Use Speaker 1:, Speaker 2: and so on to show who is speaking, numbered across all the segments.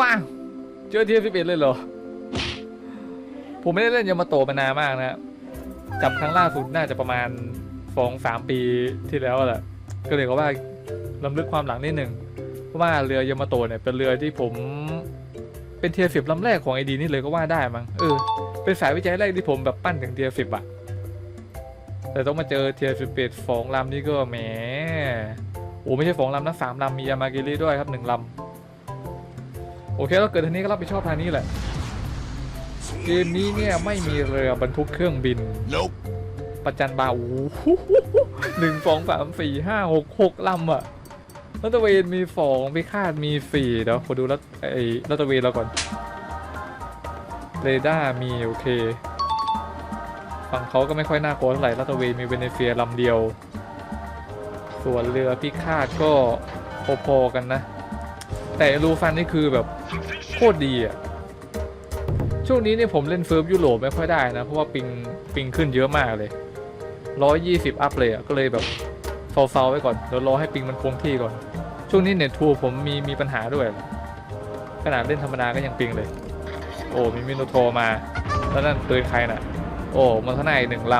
Speaker 1: ว้าวเจอเทียสิบเอ็ดเลยเหรอ ผมไม่ได้เล่นยามาโตะมานานมากนะจับครั้งล่าสุดน่าจะประมาณสองสามปีที่แล้วแหละก็เลยก็ว่าลำลึกความหลังนิดหนึ่งเพราะว่าเรือยามาโตะเนี่ยเป็นเรือที่ผมเป็นเทียสิบลำแรกของไอดีนี่เลยก็ว่าได้มั้งเออเป็นสายวิจัยแรกที่ผมแบบปั้นถึงเทียสิบอะแต่ต้องมาเจอเทียสิบเอ็ดสองลำนี่ก็แหมโอ้ไม่ใช่สองลำนะสามลำมียามากิริด้วยครับหนึ่งลำ โอเคแล้วเกิดทางนี้ก็รับผิดชอบทางนี้แหละ เกมนี้เนี่ยไม่มีเรือบรรทุกเครื่องบิน
Speaker 2: Nope.
Speaker 1: ประจันบาโอ้โหหนึ่งสองสามสี่ห้าหกหกลำอะรัตเวนมีสองพิฆาตมีสี่เดี๋ยวขอดูรัตไอ้รัตเวนเราก่อน เรดาร์มีโอเค ฝั่งเขาก็ไม่ค่อยน่ากลัวเท่าไหร่รัตเวนมีเวเนเซียลำเดียว ส่วนเรือพิฆาตก็พอๆกันนะ แต่รูฟันนี่คือแบบ โคตรดีอะช่วงนี้เนี่ยผมเล่นเฟิร์ฟยุโรปไม่ค่อยได้นะ เพราะว่าปิงปิงขึ้นเยอะมากเลยร้อยยี่สิบอัพเลยอะ ก็เลยแบบเซาๆไว้ก่อนเดี๋ยวรอให้ปิงมันคงที่ก่อน ช่วงนี้เน็ตทูผมมีมีปัญหาด้วย ขนาดเล่นธรรมดาก็ยังปิงเลย โอ้มีมิโนโทรมา แล้วนั่นปืนใครน่ะ โอ้มันข้างในหนึ่งล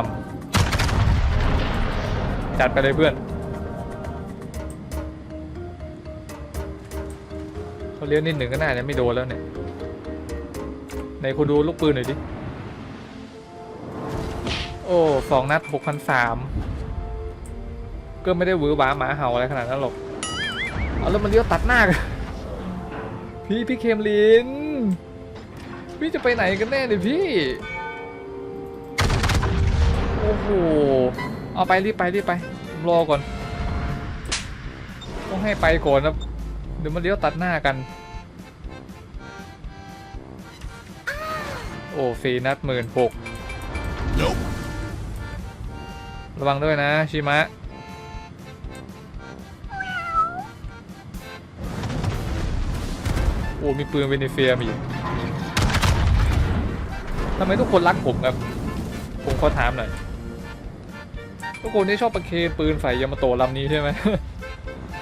Speaker 1: ำจัดไปเลยเพื่อน เขาเลี้ยวนิดหนึ่งก็น่าจะไม่โดนแล้วเนี่ยไหนคุณดูลูกปืนหน่อยดิ โอ้สองนัดหกพันสามก็ไม่ได้หวือหวาหมาเห่าอะไรขนาดนั้นหรอกเอาแล้วมันเลี้ยวตัดหน้ากันพี่พี่เคมลิน พี่จะไปไหนกันแน่เนี่ยพี่ โอ้โห เอาไปรีบไปรีบไป รอก่อน ต้องให้ไปก่อนนะ ดี๋ยวมันเลี้ยวตัดหน้ากัน โอ้ฟรีนัดหมื่นหก
Speaker 2: Nope.
Speaker 1: ระวังด้วยนะ ชิมะ โอ้ มีปืนเวเนเฟียมีทำไมทุกคนรักผมครับ ผมขอถามหน่อย ทุกคนที่ชอบประเคนปืนใส่ยามาโตะลำนี้ใช่ไหม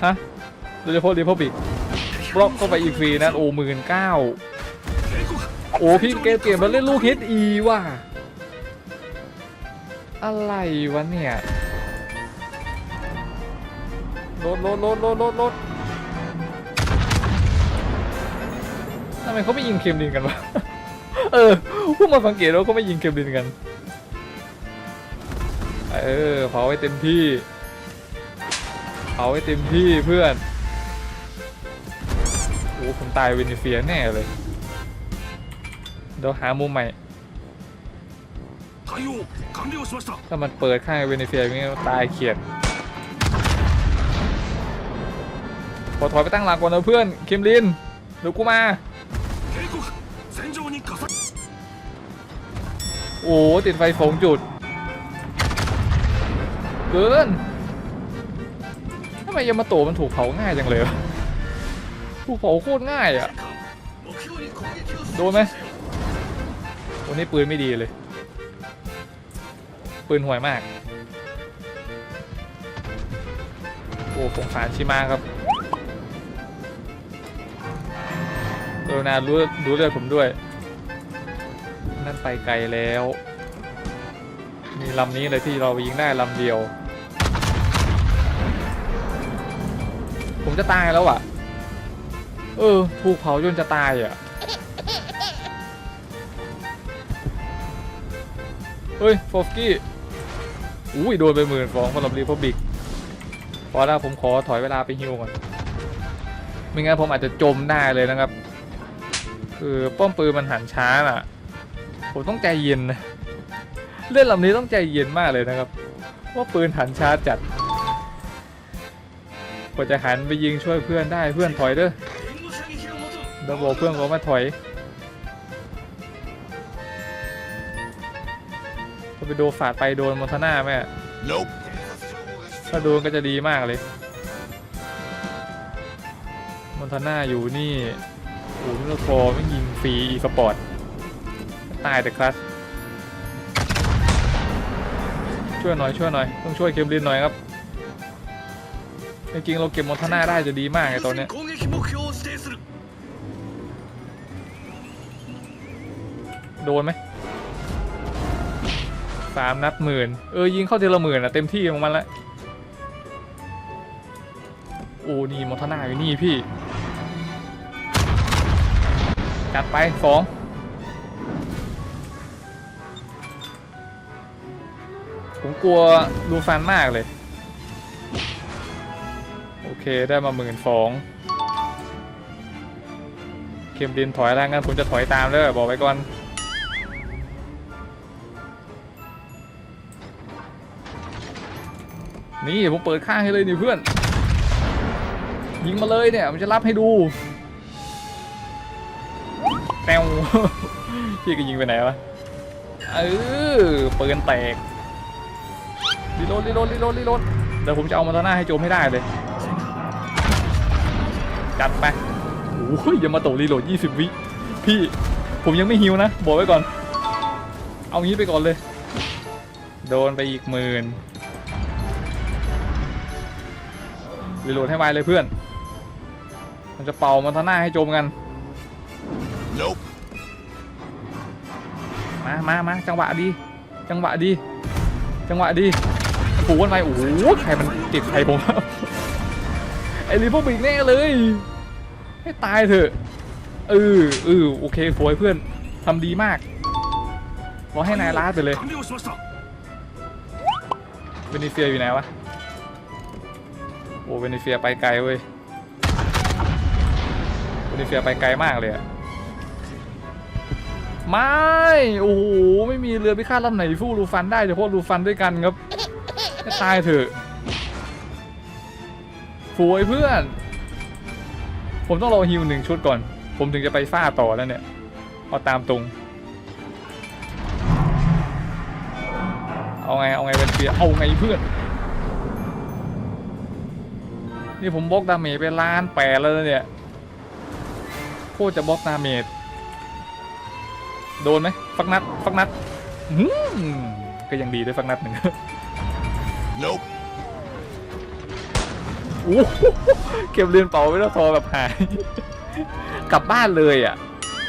Speaker 1: ฮะโดยเฉพาะรีพับบิก บล็อกเข้าไปอีกฟรีนะโอ้หมื่นเก้าโอ้พี่เกมเกมมาเล่นลูกฮิตอีว่ะอะไรวะเนี่ยรถรถรถรถรถรถทำไมเขาไม่ยิงเคมลินกันวะ เออพวกมาสังเกตว่าเขาไม่ยิงเคมลินกัน เออเผาให้เต็มที่เผาให้เต็มที่เพื่อน คุณตายเวนิเฟียแน่เลย เดี๋ยวหามุมใหม่ถ้ามันเปิดข้างเวนิเฟียนี่ตายเขียดพอถอยไปตั้งหลักก่อนนะเพื่อนคิมลินดูกูมา โอ้ติดไฟสองจุด เกินทำไมยามาโตมันถูกเผาง่ายจังเลยวะ ผู้เผาโคตรง่ายอะ่ะ โดนไหมวันนี้ปืนไม่ดีเลย ปืนห่วยมาก โอ้ผงสารชิมาครับกรุนารู้รู้เรื่องผมด้วย นั่นไปไกลแล้ว มีลำนี้เลยที่เรายิงได้ลำเดียว ผมจะตายแล้วอะ เออ ถูกเผาจนจะตายอะ เฮ้ยฟอฟกี้อุ้ยโดนไปหมื่นฟองสำหรับรีพับบิกพอแล้วผมขอถอยเวลาไปฮิวก่อน ไม่งั้นผมอาจจะจมได้เลยนะครับ คือป้อมปืนมันหันช้าน่ะ ผมต้องใจเย็นนะเล่นลำนี้ต้องใจเย็นมากเลยนะครับ ว่าปืนหันช้าจัดกว่าจะหันไปยิงช่วยเพื่อนได้เพื่อนถอยเด้อ เดี๋ยวบอกเพื่อนเขามาถอยจะไปโดนฝาดไปโดนมอนทาน่าแม่
Speaker 2: Nope
Speaker 1: ถ้าโดนก็จะดีมากเลย มอนทาน่าอยู่นี่โอ้มิโลโคไม่ยิงฟรีอีสปอร์ต ตายแต่คลัสช่วยหน่อยช่วยหน่อย ต้องช่วยเคมลินหน่อยครับ จริงๆเราเก็บมอนทาน่าได้จะดีมากไอตอนเนี้ย โดนไหมสามนัดหมื่นเออยิงเข้าทีละหมื่นอะเต็มที่ของมันละโอ้นี่มอทนาอยู่นี่พี่จัดไปสองผมกลัวลูฟันมากเลย โอเคได้มาหมื่นสองเคมดินถอยแล้วงั้นผมจะถอยตามเลยบอกไว้ก่อน นี่ผมเปิดข้างให้เลยนี่เพื่อน ยิงมาเลยเนี่ย มันจะรับให้ดูแปวพี่ก็ยิงไปไหนวะเออปืนแตกรีโหลดรีโหลดรีโหลดรีโหลดเดี๋ยวผมจะเอามาตาหน้าให้โจมให้ได้เลย จัดไปโอ้ยย่ามาตกรีโหลด 20 วิ พี่ผมยังไม่ฮิวนะ บอกไว้ก่อน เอางี้ไปก่อนเลย โดนไปอีกหมื่น รีโหลดให้ไวเลยเพื่อน มันจะเป่ามันทหน้าให้จมกัน
Speaker 2: nope.
Speaker 1: มามามาจังหวะดี จังหวะดี จังหวะดีปูกันไปโอ้โหใครมันติดใครผมไอริพวกบิกแน่เลย ให้ตายเถอะเออเออโอเคโฟยเพื่อนทำดีมากรอให้นายลาดไปเลยเป็นดีเซียอยู่ไหนวะ อ้เวนิเซียไปไกลเว้ยเวนิเซียไปไกลมากเลยอะไม่โอ้โหไม่มีเรือพิฆาตลำไหนฟู่รูฟันได้เฉพาะรูฟันด้วยกันครับให้ตายเถอะฟวยเพื่อน ผมต้องรอฮิวหนึ่งชุดก่อน ผมถึงจะไปฟาต่อแล้วเนี่ยเอาตามตรงเอาไงเอาไงเป็นเฟียเอาไงเพื่อน นี่ผมบล็อกดาเมจไปล้านแปดแล้วนะเนี่ยโคตรจะบล็อกดาเมจโดนไหมฟักนัดฟักนัดอื้อหือก็ยังดีด้วยฟักนัดหนึ่ง
Speaker 2: Nope.
Speaker 1: โอ้โหเก็บเรือนเป่าไม่ต้องทอแบบหาย กลับบ้านเลยอะ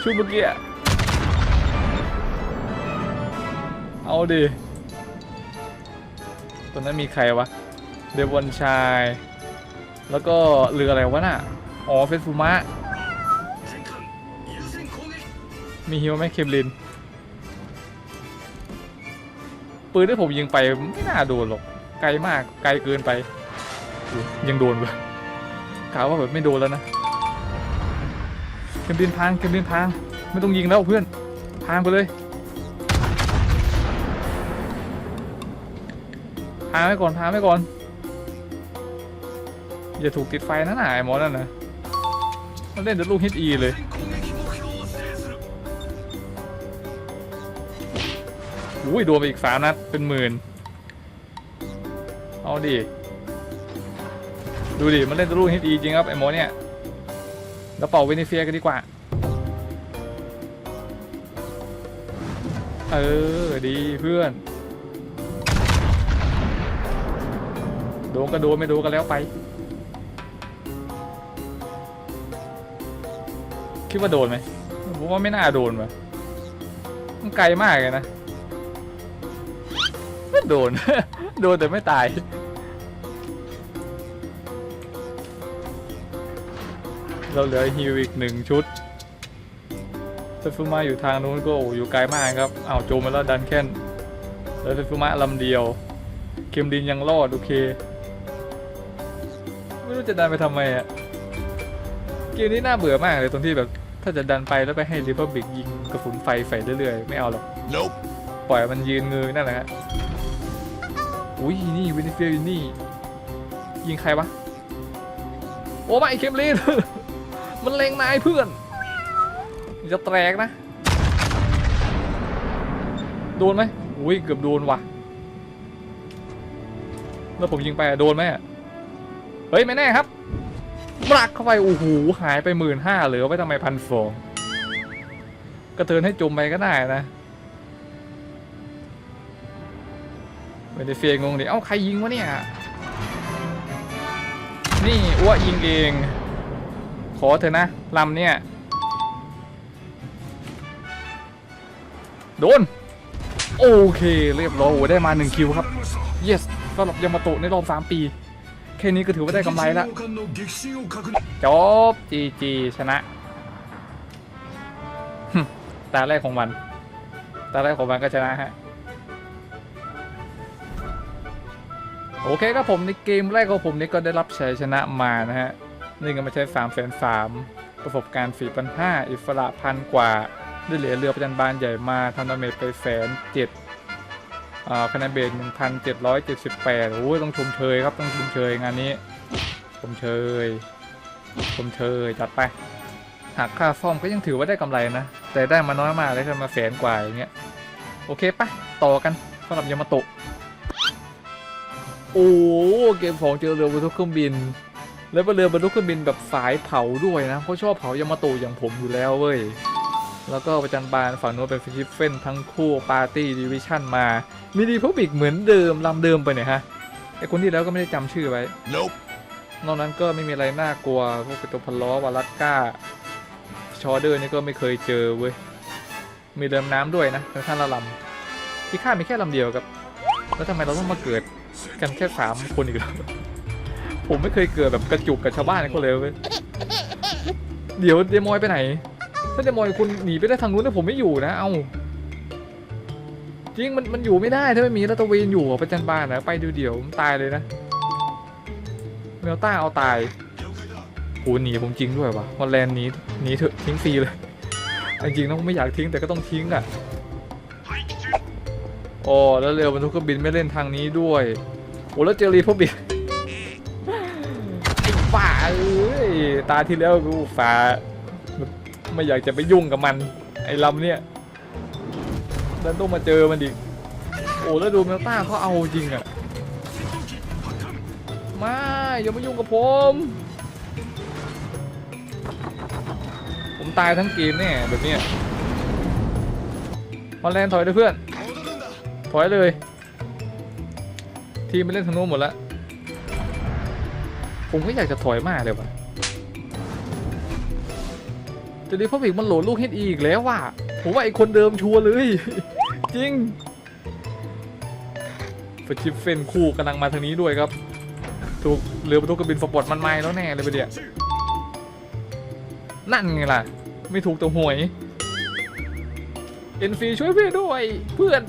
Speaker 1: ช่วงเมื่อกี้อะเอาดิตอนนั้นมีใครวะ เดวอนชาย แล้วก็เรืออะไรวะน่ะ อ๋อเฟสฟูมะ มีฮิวไหมเคมลิน ปืนที่ผมยิงไปไม่น่าโดนหรอก ไกลมาก ไกลเกินไป ยังโดนเลยกล่าวว่าแบบไม่โดนแล้วนะ เคมลินพางเคมลินพางไม่ต้องยิงแล้วเพื่อนพางไปเลยพางไว้ก่อนพางไว้ก่อน อย่าถูกติดไฟนะหน่าไอ้หมอนั่นนะมันเล่นจนลูกฮิตอีเลย อุ้ยโดนไปอีกสามนัดเป็นหมื่น เอาดิ ดูดิ มันเล่นจนลูกฮิตอีจริงครับไอ้หมอเนี่ย แล้วเป่าเวนิเฟียกันดีกว่า เออ ดีเพื่อน โดนก็โดนไม่โดนก็แล้วไป คิดว่าโดนไหมผมว่าไม่น่าโดนว่ะมันไกลมากเลยนะโดน โดนแต่ไม่ตาย เราเหลือฮิวอีกหนึ่งชุดเซฟุมะอยู่ทางนู้นก็อยู่ไกลมากครับเอาวโจมมาแล้วดันแค่นแล้วเซฟุมะลำเดียวเคมดินยังรอด โอเค ไม่รู้จะดันไปทำไมอะเกมนี้น่าเบื่อมากเลยตรงที่แบบ ถ้าจะดันไปแล้วไปให้ริพับบิกยิงกระสุนไฟใส่เรื่อยๆ ไม่เอาหรอก
Speaker 2: Nope.
Speaker 1: ปล่อยมันยืนเงยนั่นแหละฮะอุ้ยนี่วินิเฟียอยู่นี่ ยิงใครวะ โอ้ไม่เคมลิน มันเล็งนายเพื่อน จะแตกนะ โดนไหมอุ้ยเกือบโดนว่ะ แล้วผมยิงไปอะโดนไหมอะเฮ้ย ไม่แน่ครับ ปลักเข้าไปโอ้โหหายไปหมื่นห้าเหลือไว้ทำไมพันฟองกระเทินให้จมไปก็ได้นะเวเนเซียงงดิเอ้าใครยิงวะเนี่ย นี่อ้วยิงเอง ขอเถอะนะลำเนี่ย โดน โอเค เรียบร้อยได้มา 1 คิวครับ yes สำหรับยามาโตะในรอบ 3 ปี ค่นี้ก็ถือว่าได้กำไรแล้วจบจีจีชนะตาแรกของมันตาแรกของมันก็ชนะฮะโอเคครับผมในเกมแรกของผมนี้ก็ได้รับชัยชนะมานะฮะนี่ก็มาใช้3ามแสนสามประสบการณ์สี่พันห้าอิสระพันกว่า ได้เหลือเรือประจันบานใหญ่มาทำดาเมจไปแสนเจ็ด คะแนนเบสหนึ่งพันเจ็ดร้อยเจ็ดสิบแปดโอ้ยต้องชมเชยครับต้องชมเชยงานนี้ชมเชยชมเชยจัดไปหากค่าซ่อมก็ยังถือว่าได้กำไรนะ แต่ได้มาน้อยมากเลยแค่มาแสนกว่าอย่างเงี้ยโอเคปะต่อกันสำหรับยามาโตะโอ้เกมของเจอเรือบรรทุกเครื่องบิน แล้วเป็นเรือบรรทุกเครื่องบินแบบสายเผาด้วยนะเพราชอบเผายามาโตะอย่างผมอยู่แล้วเว้ยแล้วก็ประจันบานฝั่งโน้นเป็นฟิชิฟเฟนทั้งคู่ปาร์ตี้ดิวิชั่นมา มีดีพบิกเหมือนเดิมลำเดิมไปเนี่ยฮะไอคนที่แล้วก็ไม่ได้จำชื่อไว้
Speaker 2: Nope
Speaker 1: นอกนั้นก็ไม่มีอะไรน่ากลัวพวกเป็นตัวพลล้อวาลัสก้าชอเดอร์นี่ก็ไม่เคยเจอเว้ยมีเดิมน้ำด้วยนะทั้งท่านละลำที่ข้ามีแค่ลำเดียวครับ แล้วทำไมเราต้องมาเกิดกันแค่สามคนอีกแล้วผมไม่เคยเกิดแบบกระจุกกับชาวบ้านเขาเลยเว้ยเดี๋ยวเดมอยไปไหน ถ้าเดมอยคุณหนีไปได้ทางนู้นแต่ผมไม่อยู่นะ เอ้า จริงมันมันอยู่ไม่ได้ถ้าไม่มีรัตเวนอยู่ประจันบานนะไปเดี๋ยวๆผมตายเลยนะเมลต้าเอาตายโหหนีผมจริงด้วยวะฮอลแลนด์หนีหนีเถอะทิ้งฟรีเลยจริงๆต้องไม่อยากทิ้งแต่ก็ต้องทิ้งอะโอ้แล้วเรือบรรทุกเครื่องบินไม่เล่นทางนี้ด้วยโอ้แล้วเจอรีพบิกไอ้ฝ่าเอ้ยตาที่แล้วกูฝ่าไม่อยากจะไปยุ่งกับมัน ไอ้ลำเนี่ย ดันต้องมาเจอมันดิโอ้แล้วดูเมลต้าเขาเอาจริงอะม่อย่ามายุ่งกับผม ผมตายทั้งเกมแน่แบบเนี้ยฮอลแลนด์ถอยเลยเพื่อน ถอยเลย ทีมไปเล่นทางโน้นหมดแล้ว ผมก็อยากจะถอยมากเลยว่ะแต่ดีพอบิกมันโหลดลูกเฮดอีกแล้วว่ะผมว่าไอคนเดิมชัวร์เลย จริงฟชิฟเฟนคู่กำลังมาทางนี้ด้วยครับ ถูกเรือบรรทุกกระบินสปอร์ตมันไม่แล้วแน่เลยไปเดี๋ยนั่นไงล่ะ ไม่ถูกตัวหวยเอ็นฟีช่วยเพื่อนด้วยเพื่อน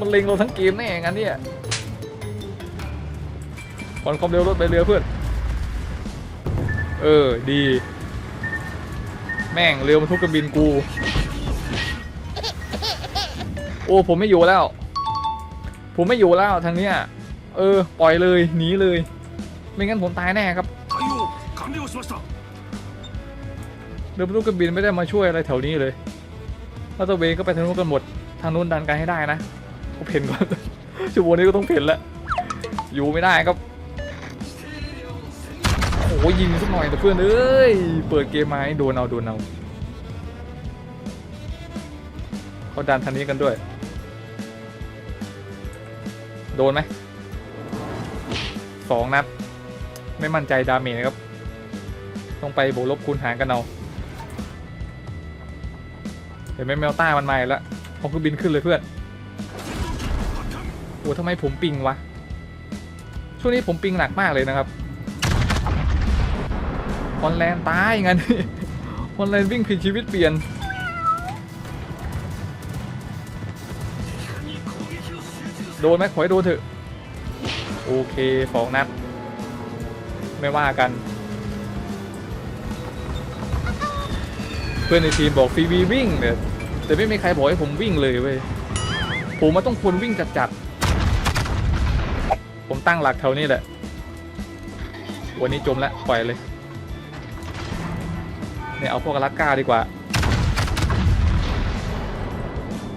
Speaker 1: มันเล็งเราทั้งเกมแน่งั้นเนี่ยก่อนความเร็วรถไปเรือเพื่อน เออดี แม่งเรือบรรทุกกระบินกู โอ้ผมไม่อยู่แล้ว ผมไม่อยู่แล้วทางเนี้ย เออ ปล่อยเลยหนีเลย ไม่งั้นผมตายแน่ครับเรือลูกกระบินไม่ได้มาช่วยอะไรแถวนี้เลยแล้วตัวเวก็ไปทางนู้นกันหมด ทางนู้นดันกันให้ได้นะผมเห็นก่อนชั่วโมนี้ก็ต้องเห็นแล้ว อยู่ไม่ได้ครับโอ้ยิงสักหน่อยแต่เพื่อนเอ้ย เปิดเกมมาให้โดนเอาโดนเอาเขาดันทางนี้กันด้วย โดนไหมสองนัด ไม่มั่นใจดาเมจนะครับ ต้องไปบวกลบคูณหารกันเอา เห็นไหมแมวต้ามันมาแล้วเอาคือบินขึ้นเลยเพื่อน โอ้ทำไมผมปิงวะ ช่วงนี้ผมปิงหนักมากเลยนะครับฮอลแลนด์ตายงั้นฮอลแลนด์วิ่งผิดชีวิตเปลี่ยน โดนไหมขอให้โดนเถอะ โอเคสองนัด ไม่ว่ากัน เพื่อนในทีมบอกฟรีวีวิ่งเนี่ยแต่ไม่มีใครบอกให้ผมวิ่งเลยเว้ยผมมาต้องควรวิ่งจัดๆผมตั้งหลักแถวนี้แหละ วันนี้จมแล้วปล่อยเลยเนี่ยเอาพวกลาสก้าดีกว่า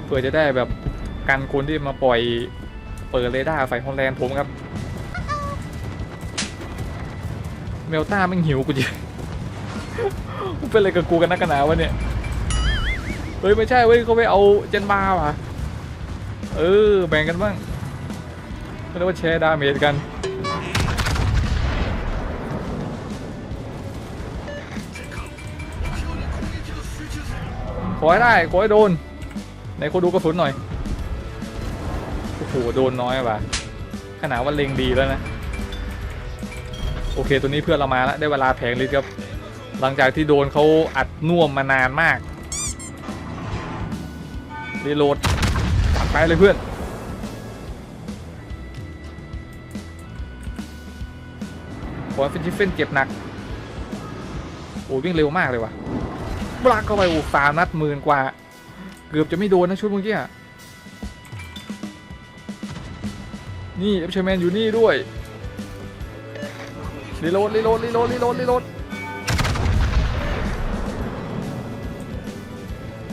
Speaker 1: เพื่อจะได้แบบกันคนที่มาปล่อย เปิดเรดาร์ใส่ฮอลแลนด์ผมครับ เมลต้ามันหิวกูจริงมันเป็นอะไรกับกูกันนักกันหนาวะเนี่ย เฮ้ย ไม่ใช่เว้ยเขาไปเอาเจนบาร์ว่ะ เออ แบ่งกันบ้างเรียกว่าแชร์ดาเมจกัน ขอให้ได้ ขอให้โดน ไหนโคดูกระสุนหน่อย หโดนน้อยว่ะขนาดว่าเล็งดีแล้วนะ โอเค ตัวนี้เพื่อนเรามาแล้ว ได้เวลาแผงลิตครับ หลังจากที่โดนเขาอัดน่วมมานานมากรีโหลดตัดไปเลยเพื่อน ขอฟินชิฟเฟนเก็บหนัก โอ้วิ่งเร็วมากเลยว่ะบลักเข้าไปโอ้สามนัดหมื่นกว่า เกือบจะไม่โดนนะชุดเมื่อกี้อะ นี่เอฟเชแมนอยู่นี่ด้วยรีโหลดรีโหลดรีโหลดรีโหลดรีโหลด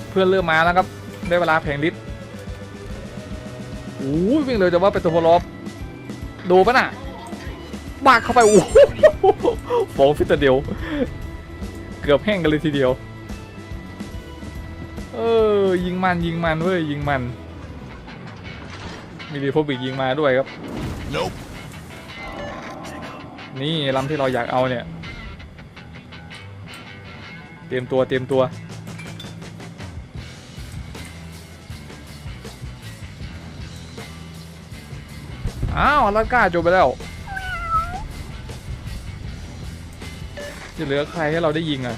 Speaker 1: เพื่อนเริ่มมาแล้วครับ ได้เวลาแผงลิตโอ้ยวิ่งเลยแต่ว่าเป็นตัวพลอฟดนปะน่ะบากเข้าไปโอ้โหฟองฟิตเดียว เกือบแห้งกันเลยทีเดียว เออ ยิงมันยิงมันเว้ยยิงมัน มีรีพบิกยิงมาด้วยครับ
Speaker 2: Nope.
Speaker 1: นี่ลำที่เราอยากเอาเนี่ย เตรียมตัวเตรียมตัว อ้าวอลาสก้าจบไปแล้วจะเหลือใครให้เราได้ยิงอะ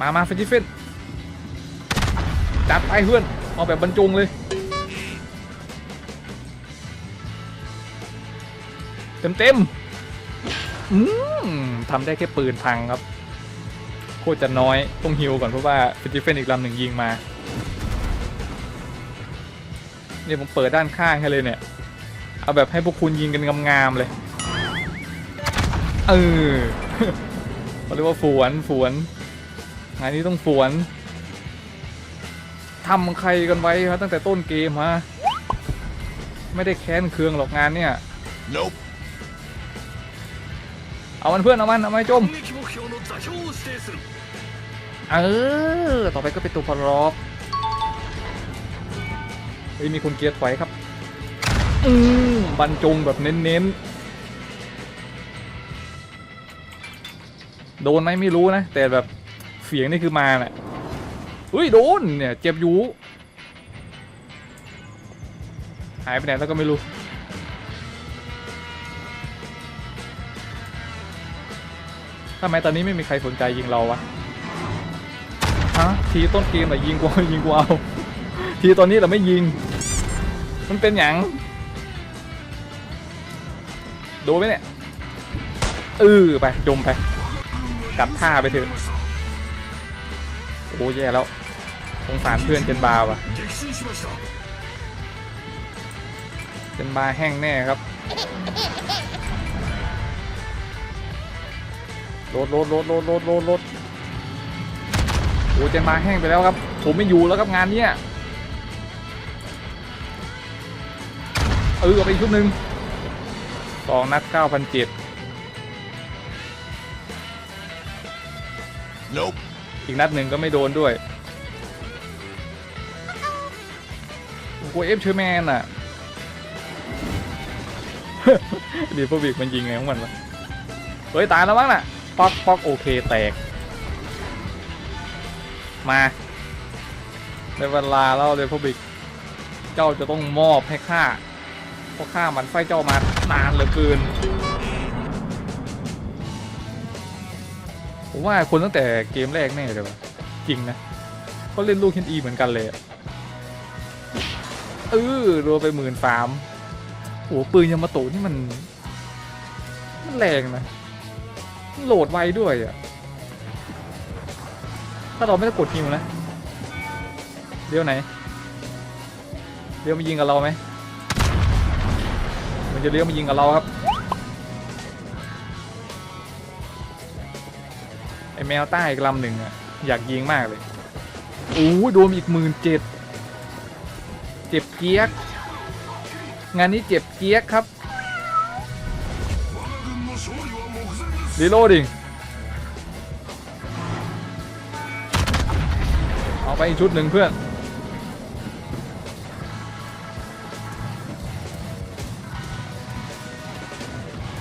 Speaker 1: มา มาเฟนจิเฟนจัดไป เพื่อน เอาแบบบรรจงเลย เต็มเต็มๆอืมทำได้แค่ปืนพังครับ โคตรจะน้อย ต้องฮิวก่อนเพราะว่าฟนจิเฟนอีกลำหนึ่งยิงมา เนี่ยผมเปิดด้านข้างให้เลยเนี่ย เอาแบบให้พวกคุณยิงกันงามๆเลย เออเขาเรียกว่าฝวนฝวนงานนี้ต้องฝวน ทำใครกันไว้ครับตั้งแต่ต้นเกมฮะไม่ได้แค้นเคืองหรอกงานเนี่ย
Speaker 2: nope.
Speaker 1: เอามันเพื่อนเอามันเอาไมันจมเออต่อไปก็เป็นตัวพรอบเฮ้ยมีคนเกียร์ถอยครับ อืมบรรจงแบบเน้นๆ โดนไหมไม่รู้นะ แต่แบบเสียงนี่คือมาแหละ เฮ้ยโดนเนี่ยเจ็บอยู่หายไปไหนแล้วก็ไม่รู้ทำไมตอนนี้ไม่มีใครสนใจยิงเราวะฮะทีต้นเกมอะยิงกว่ายิงกว่าเอาทีตอนนี้เราไม่ยิง มันเป็นอย่างดูไหมเนี่ยเออไปจมไปกลับท่าไปเถอะโอ้แย่แล้ว สงสารเพื่อนเจนบาว่ะเจนบาแห้งแน่ครับรถรถรถรถรถรถรถโอ้เจนบาแห้งไปแล้วครับ ผมไม่อยู่แล้วครับงานเนี้ยเออเอาไปชุดหนึ่งสองนัดเก้าพันเจ็ด
Speaker 2: Nope
Speaker 1: อีกนัดหนึ่งก็ไม่โดนด้วย โอ้โหเอฟเชอร์แมนอะดีพวิกมันยิงไงของมันวะเฮ้ยตายแล้วมั้งน่ะป๊อกป๊อกโอเคแตก มาในเวลาแล้วเลยพวิกเจ้าจะต้องมอบให้ข้าเพราะข้ามันไฟเจ้ามานานเหลือเกินผมว่าคนตั้งแต่เกมแรกแน่เลยว่ะจริงนะเขาเล่นลูกเฮนอีเหมือนกันเลยอะ เออรัวไปหมื่นสามโอ้ปืนยามาโตะนี่มัน มันแรงนะโหลดไวด้วยอะ ถ้าเราไม่ได้กดฮิวนะเดี๋ยวไหน เดี๋ยวมายิงกับเราไหมมันจะเลี้ยวมายิงกับเราครับไอแมวใต้อีกลำหนึ่งอะอยากยิงมากเลยโอ้โดนอีกหมื่นเจ็ด จ็บเจี๊ยก งานนี้เจ็บเจี๊ยกครับรีโลดิงเอาไปอีกชุดหนึ่งเพื่อน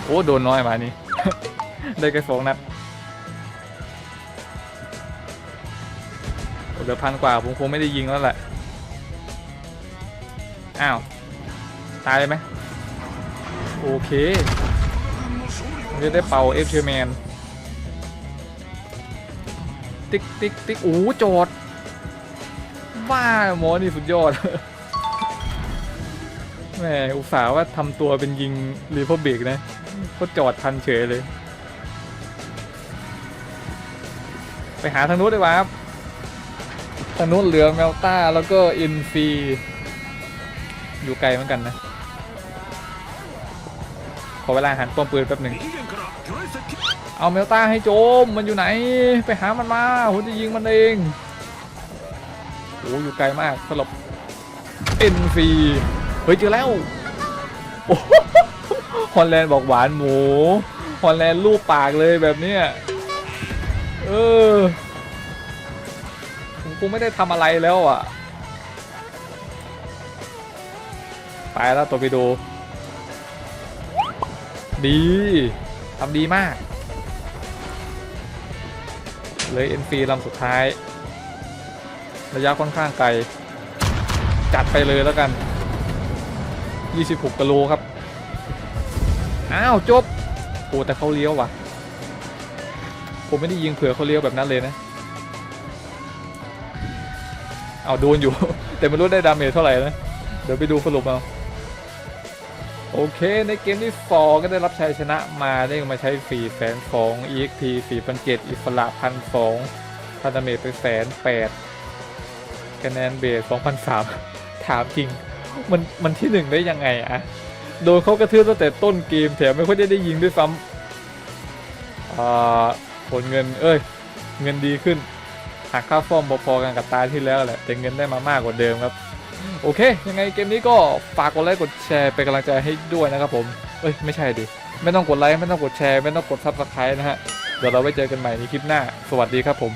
Speaker 1: โอ้ โดนน้อยมานี้ได้แค่สองนัดเหลือพันกว่า ผมคงไม่ได้ยิงแล้วแหละ อ้าว ตายเลยไหมโอเคจะได้เป่าเอฟเชแมน ติ๊กติ๊กติ๊กโอ้โหจอดบ้าหมอนี่สุดยอดแหมอุตส่าห์ว่าทำตัวเป็นยิงรีพอบิกนะก็จอดทันเฉยเลย ไปหาทางนู้นดีกว่าครับทางนู้นเหลือเมลต้าแล้วก็อินฟี อยู่ไกลเหมือนกันนะ ขอเวลาหันป้อมปืนแป๊บหนึ่งเอาเมลต้าให้โจมมันอยู่ไหน ไปหามันมาผมจะยิงมันเองโอ้อยู่ไกลมากสลบเอ็นซีเฮ้ยเจอแล้วฮอลแลนด์บอกหวานหมูฮอลแลนด์รูปปากเลยแบบเนี้ยเออผมคงไม่ได้ทำอะไรแล้วอะ ไปแล้วตัวไปดู ดีทำดีมาก เลยเอ็นฟีลำสุดท้าย ระยะค่อนข้างไกล จัดไปเลยแล้วกัน 26กิโลครับ อ้าว จบ โอ้ แต่เขาเลี้ยวว่ะ ผมไม่ได้ยิงเผื่อเขาเลี้ยวแบบนั้นเลยนะเอาโดนอยู่ แต่ไม่รู้ได้ดาเมจเท่าไหร่นะ เดี๋ยวไปดูสรุปเอา โอเคในเกมที่ฟอร์ก็ได้รับชัยชนะมาได้มาใช้ฟรีแสนสอง EXP สี่พันเจ็ดอิสระพันสองพันดาเมจไปแสนแปดคะแนนเบสสองพันสามถามจริง มันมันที่หนึ่งได้ยังไงอะโดนเขากระทืบตั้งแต่ต้นเกมแถมไม่ค่อยได้ได้ยิงด้วยซ้ำผลเงินเอ้ย เงินดีขึ้นหักค่าฟอร์มพอๆกันกับตาที่แล้วแหละแต่เงินได้มามากกว่าเดิมครับ โอเค ยังไงเกมนี้ก็ฝากกดไลค์กดแชร์เป็นกำลังใจให้ด้วยนะครับผม เอ้ย ไม่ใช่ดิ ไม่ต้องกดไลค์ไม่ต้องกดแชร์ ไม่ต้องกดซับสไครต์นะฮะ เดี๋ยวเราไว้เจอกันใหม่ในคลิปหน้า สวัสดีครับผม